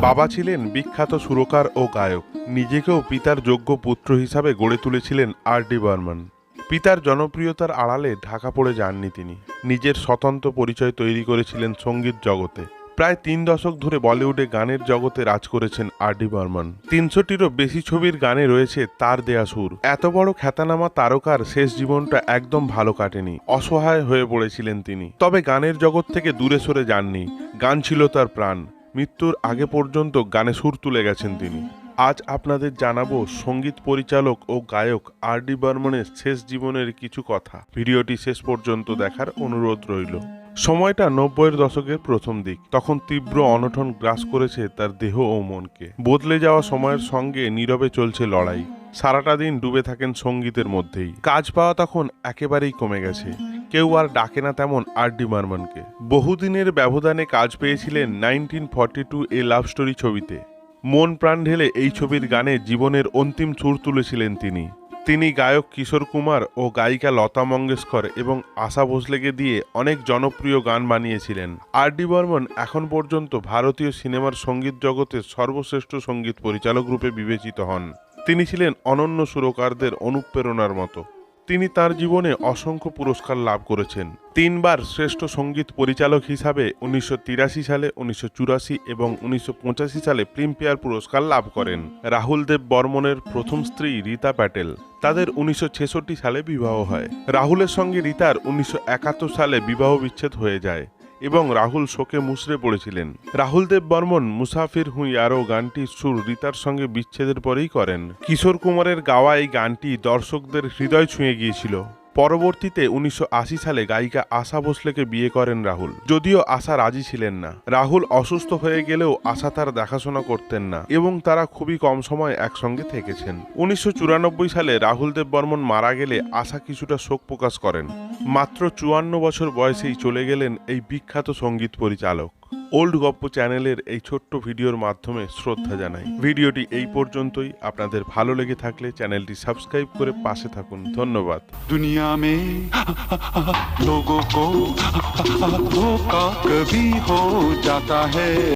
বাবা ছিলেন বিখ্যাত সুরকার ও গায়ক। নিজেকেও পিতার যোগ্য পুত্র হিসাবে গড়ে তুলেছিলেন আর ডি বর্মন। পিতার জনপ্রিয়তার আড়ালে ঢাকা পড়ে যাননি তিনি। নিজের স্বতন্ত্র পরিচয় তৈরি করেছিলেন সংগীত জগতে। প্রায় তিন দশক ধরে বলিউডে গানের জগতে রাজ করেছেন আর ডি বর্মন। তিনশোটিরও বেশি ছবির গানে রয়েছে তার দেয়া সুর। এত বড় খ্যাতনামা তারকার শেষ জীবনটা একদম ভালো কাটেনি। অসহায় হয়ে পড়েছিলেন তিনি। তবে গানের জগৎ থেকে দূরে সরে যাননি। গান ছিল তার প্রাণ। মৃত্যুর আগে পর্যন্ত গানে সুর তুলে গেছেন তিনি। আজ আপনাদের জানাব সংগীত পরিচালক ও গায়ক আর ডি বর্মনের শেষ জীবনের কিছু কথা। ভিডিওটি শেষ পর্যন্ত দেখার অনুরোধ রইল। সময়টা নব্বইয়ের দশকের প্রথম দিক। তখন তীব্র অনটন গ্রাস করেছে তার দেহ ও মনকে। বদলে যাওয়া সময়ের সঙ্গে নীরবে চলছে লড়াই। সারাটা দিন ডুবে থাকেন সঙ্গীতের মধ্যেই। কাজ পাওয়া তখন একেবারেই কমে গেছে। কেউ আর ডাকে না তেমন আর ডি বর্মনকে বহুদিনের ব্যবধানে কাজ পেয়েছিলেন nineteen forty two a love story ছবিতে। মন প্রাণ ঢেলে এই ছবির গানে জীবনের অন্তিম সুর তুলেছিলেন তিনি। তিনি গায়ক কিশোর কুমার ও গায়িকা লতা মঙ্গেশকর এবং আশা ভোসলেকে দিয়ে অনেক জনপ্রিয় গান বানিয়েছিলেন। আর ডি বর্মন এখন পর্যন্ত ভারতীয় সিনেমার সংগীত জগতের সর্বশ্রেষ্ঠ সংগীত পরিচালক রূপে বিবেচিত হন। তিনি ছিলেন অনন্য সুরকারদের অনুপ্রেরণার মতো। তিনি তার জীবনে অসংখ্য পুরস্কার লাভ করেছেন। তিনবার শ্রেষ্ঠ সংগীত পরিচালক হিসাবে উনিশশো তিরাশি সালে, উনিশশো চুরাশি এবং উনিশশো পঁচাশি সালে ফিল্মফেয়ার পুরস্কার লাভ করেন। রাহুল দেব বর্মনের প্রথম স্ত্রী রীতা প্যাটেল। তাদের উনিশশো ছেষট্টি সালে বিবাহ হয়। রাহুলের সঙ্গে রীতার উনিশশো একাত্তর সালে বিবাহ বিচ্ছেদ হয়ে যায়। এবং রাহুল শোকে মুসরে পড়েছিলেন। রাহুল দেব বর্মন, মুসাফির হুঁই আরও গানটির সুর রীতার সঙ্গে বিচ্ছেদের পরেই করেন। কিশোর কুমারের গাওয়া এই গানটি দর্শকদের হৃদয় ছুঁয়ে গিয়েছিল। পরবর্তীতে উনিশশো আশি সালে গায়িকা আশা ভোসলেকে বিয়ে করেন রাহুল। যদিও আশা রাজি ছিলেন না। রাহুল অসুস্থ হয়ে গেলেও আশা তার দেখাশোনা করতেন না এবং তারা খুবই কম সময় একসঙ্গে থেকেছেন। উনিশশো চুরানব্বই সালে রাহুল দেব বর্মন মারা গেলে আশা কিছুটা শোক প্রকাশ করেন। মাত্র চুয়ান্ন বছর বয়সেই চলে গেলেন এই বিখ্যাত সংগীত পরিচালক। ওল্ড গপ্প চ্যানেলের এই ছোট্ট ভিডিওর মাধ্যমে শ্রদ্ধা জানাই। ভিডিওটি এই পর্যন্তই। আপনাদের ভালো লেগে থাকলে চ্যানেলটি সাবস্ক্রাইব করে পাশে থাকুন। ধন্যবাদ। দুনিয়া মে লোগো কো ধোকা হো জাতা হে